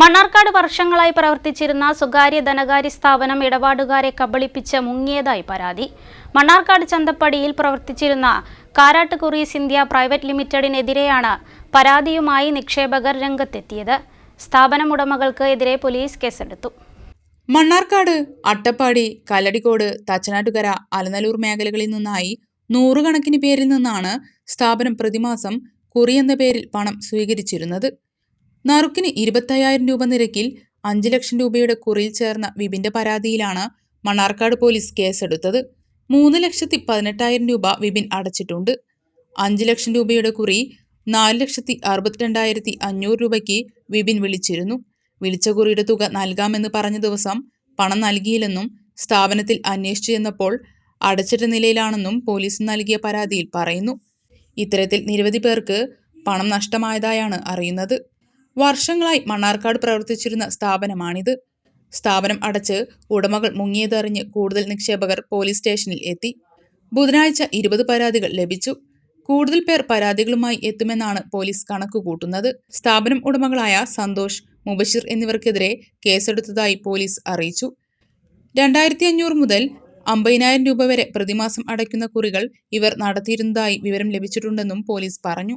മണ്ണാർക്കാട് വർഷങ്ങളായി പ്രവർത്തിച്ചിരുന്ന സ്വകാര്യ ധനകാര്യ സ്ഥാപനം ഇടപാടുകാരെ കബളിപ്പിച്ച് മുങ്ങിയതായി പരാതി. മണ്ണാർക്കാട് ചന്തപ്പടിയിൽ പ്രവർത്തിച്ചിരുന്ന കാരാട്ട് കുറീസ് ഇന്ത്യ പ്രൈവറ്റ് ലിമിറ്റഡിനെതിരെയാണ് പരാതിയുമായി നിക്ഷേപകർ രംഗത്തെത്തിയത്. സ്ഥാപനം ഉടമകൾക്ക് എതിരെ പോലീസ് കേസെടുത്തു. മണ്ണാർക്കാട് അട്ടപ്പാടി കല്ലടിക്കോട് തച്ചനാട്ടുകര അലനല്ലൂർ മേഖലകളിൽ നിന്നായി നൂറുകണക്കിന് പേരിൽ നിന്നാണ് സ്ഥാപനം പ്രതിമാസം കുറി എന്ന പേരിൽ പണം സ്വീകരിച്ചിരുന്നത്. നറുക്കിന് ഇരുപത്തയ്യായിരം രൂപ നിരക്കിൽ അഞ്ച് ലക്ഷം രൂപയുടെ കുറിയിൽ ചേർന്ന വിപിന്റെ പരാതിയിലാണ് മണ്ണാർക്കാട് പോലീസ് കേസെടുത്തത്. മൂന്ന് ലക്ഷത്തി പതിനെട്ടായിരം രൂപ വിപിൻ അടച്ചിട്ടുണ്ട്. അഞ്ച് ലക്ഷം രൂപയുടെ കുറി നാല് ലക്ഷത്തി അറുപത്തിരണ്ടായിരത്തി അഞ്ഞൂറ് രൂപയ്ക്ക് വിപിൻ വിളിച്ചിരുന്നു. വിളിച്ച കുറിയുടെ തുക നൽകാമെന്ന് പറഞ്ഞ ദിവസം പണം നൽകിയില്ലെന്നും സ്ഥാപനത്തിൽ അന്വേഷിച്ചു ചെന്നപ്പോൾ അടച്ചിട്ട നിലയിലാണെന്നും പോലീസ് നൽകിയ പരാതിയിൽ പറയുന്നു. ഇത്തരത്തിൽ നിരവധി പേർക്ക് പണം നഷ്ടമായതായാണ് അറിയുന്നത്. വർഷങ്ങളായി മണ്ണാർക്കാട് പ്രവർത്തിച്ചിരുന്ന സ്ഥാപനമാണിത്. സ്ഥാപനം അടച്ച് ഉടമകൾ മുങ്ങിയതറിഞ്ഞ് കൂടുതൽ നിക്ഷേപകർ പോലീസ് സ്റ്റേഷനിൽ എത്തി. ബുധനാഴ്ച ഇരുപത് പരാതികൾ ലഭിച്ചു. കൂടുതൽ പേർ പരാതികളുമായി എത്തുമെന്നാണ് പോലീസ് കണക്കുകൂട്ടുന്നത്. സ്ഥാപനം ഉടമകളായ സന്തോഷ് മുബഷിർ എന്നിവർക്കെതിരെ കേസെടുത്തതായി പോലീസ് അറിയിച്ചു. രണ്ടായിരത്തി അഞ്ഞൂറ് മുതൽ അമ്പതിനായിരം രൂപ വരെ പ്രതിമാസം അടയ്ക്കുന്ന കുറികൾ ഇവർ നടത്തിയിരുന്നതായി വിവരം ലഭിച്ചിട്ടുണ്ടെന്നും പോലീസ് പറഞ്ഞു.